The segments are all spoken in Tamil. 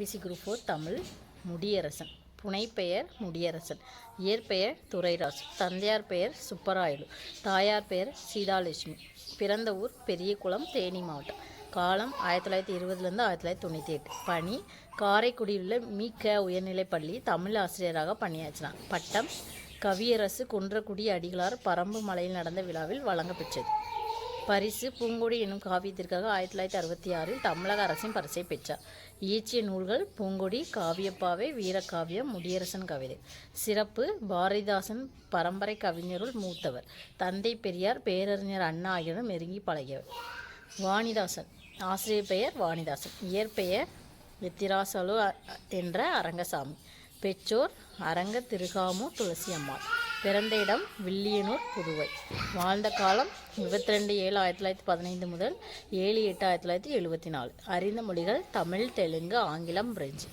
TNPSC group four Tamil Mudiyarasan. புனைப்பெயர் Mudiyarasan. இயற்பெயர் துரைராஜ் தந்தையார் பெயர் சுப்பராயலு தாயார் பெயர் சீதாலட்சுமி. பிறந்த ஊர் பெரியகுளம் தேனி மாவட்டம். காலம் ஆயிரத்தி தொள்ளாயிரத்தி இருபதுலேருந்து ஆயிரத்தி தொள்ளாயிரத்தி தொண்ணூற்றி எட்டு பணி காரைக்குடியில் உள்ள மீக்க உயர்நிலைப் பள்ளி தமிழ் ஆசிரியராக பணியாற்றினார். பட்டம் கவியரசு குன்றக்குடி அடிகளார் பரம்பு மலையில் நடந்த விழாவில் வழங்கப்பெற்றது. பரிசு பூங்கொடி எனும் காவியத்திற்காக ஆயிரத்தி தொள்ளாயிரத்தி அறுபத்தி ஆறில் தமிழக அரசின் பரிசை பெற்றார். இயற்றிய நூல்கள் பூங்கொடி காவியப்பாவை வீரக்காவியம் முடியரசன் கவிதை. சிறப்பு பாரதிதாசன் பரம்பரை கவிஞருள் மூத்தவர். தந்தை பெரியார் பேரறிஞர் அண்ணா ஆகியோரும் நெருங்கி பழகியவர். வாணிதாசன். ஆசிரியர் பெயர் வாணிதாசன். இயற்பெயர் வித்திராசலு என்ற அரங்கசாமி. பெற்றோர் அரங்க திருகாமு துளசி அம்மாள் பிறந்த இடம் வில்லியனூர் புதுவை. வாழ்ந்த காலம் இருபத்தி ரெண்டு ஏழு ஆயிரத்தி தொள்ளாயிரத்தி பதினைந்து முதல் ஏழு எட்டு ஆயிரத்தி தொள்ளாயிரத்தி எழுபத்தி நாலு. அறிந்த மொழிகள் தமிழ் தெலுங்கு ஆங்கிலம் பிரெஞ்சு.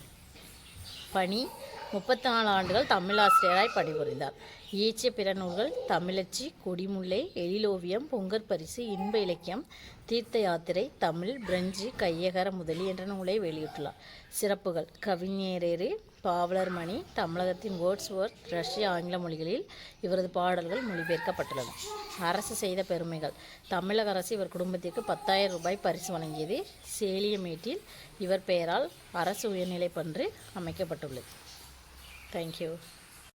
பணி முப்பத்தி நாலு ஆண்டுகள் தமிழ் ஆசிரியராய் பணிபுரிந்தார். இயற்றிய பிற நூல்கள் தமிழச்சி கொடிமுல்லை எழிலோவியம் பொங்கற் பரிசு இன்ப இலக்கியம் தீர்த்த யாத்திரை தமிழ் பிரெஞ்சு கையகர முதலி என்ற நூலை வெளியிட்டுள்ளார். சிறப்புகள். கவிஞரேறு பாவலர் மணி தமிழகத்தின் வேர்ட்ஸ்வொர்த் ரஷ்ய ஆங்கில மொழிகளில் இவரது பாடல்கள் மொழிபெயர்க்கப்பட்டுள்ளன. அரசு செய்த பெருமைகள். தமிழக அரசு இவர் குடும்பத்திற்கு பத்தாயிரம் ரூபாய் பரிசு வழங்கியது. சேலியமேட்டில் இவர் பெயரால் அரசு உயர்நிலைப் பன்று அமைக்கப்பட்டுள்ளது. Thank you.